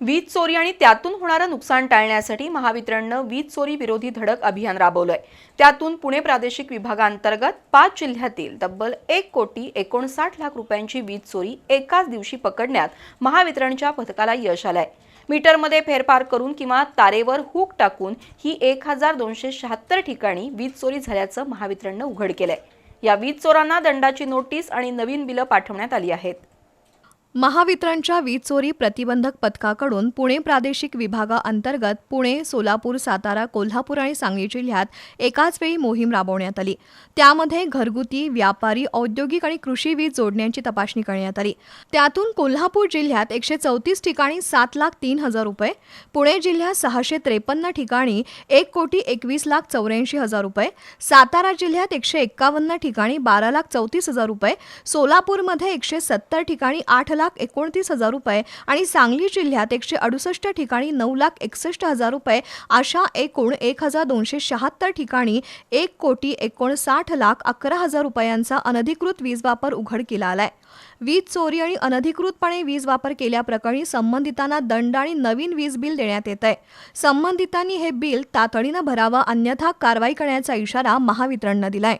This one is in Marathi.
वीज चोरी आणि त्यातून होणारं नुकसान टाळण्यासाठी महावितरणनं वीज चोरी विरोधी धडक अभियान राबवलंय. त्यातून पुणे प्रादेशिक विभागांतर्गत पाच जिल्ह्यातील तब्बल एक कोटी एकोणसाठ लाख रुपयांची वीज चोरी एकाच दिवशी पकडण्यात महावितरणच्या पथकाला यश आलंय. मीटरमध्ये फेरफार करून किंवा तारेवर हुक टाकून ही एक हजार दोनशे शहात्तर ठिकाणी वीज चोरी झाल्याचं महावितरणनं उघड केलंय. या वीज चोरांना दंडाची नोटीस आणि नवीन बिलं पाठवण्यात आली आहेत. महावितरणच्या वीज चोरी प्रतिबंधक पथकाकडून पुणे प्रादेशिक विभागाअंतर्गत पुणे सोलापूर सातारा कोल्हापूर आणि सांगली जिल्ह्यात एकाच वेळी मोहीम राबवण्यात आली. त्यामध्ये घरगुती व्यापारी औद्योगिक आणि कृषी वीज जोडण्यांची तपासणी करण्यात आली. त्यातून कोल्हापूर जिल्ह्यात एकशे चौतीस ठिकाणी सात लाख तीन हजार रुपये पुणे जिल्ह्यात सहाशे त्रेपन्न ठिकाणी एक कोटी एकवीस लाख चौऱ्याऐंशी हजार रुपये सातारा जिल्ह्यात एकशे एक्कावन्न ठिकाणी बारा लाख चौतीस हजार रुपये सोलापूरमध्ये एकशे सत्तर ठिकाणी आठ लाख एकोणतीस हजार रुपये आणि सांगली जिल्ह्यात एकशे अडुसष्ट ठिकाणी नऊ लाख एकसष्ट हजार रुपये अशा एकूण एक हजार दोनशे शहात्तर ठिकाणी एक कोटी एकोणसाठ लाख अकरा हजार रुपयांचा अनधिकृत वीज वापर उघडकीला आलाय. वीज चोरी आणि अनधिकृतपणे वीज वापर केल्याप्रकरणी संबंधितांना दंड आणि नवीन वीज बिल देण्यात येत आहे संबंधितांनी हे बिल तातडीनं भरावं अन्यथा कारवाई करण्याचा इशारा महावितरणनं दिलाय.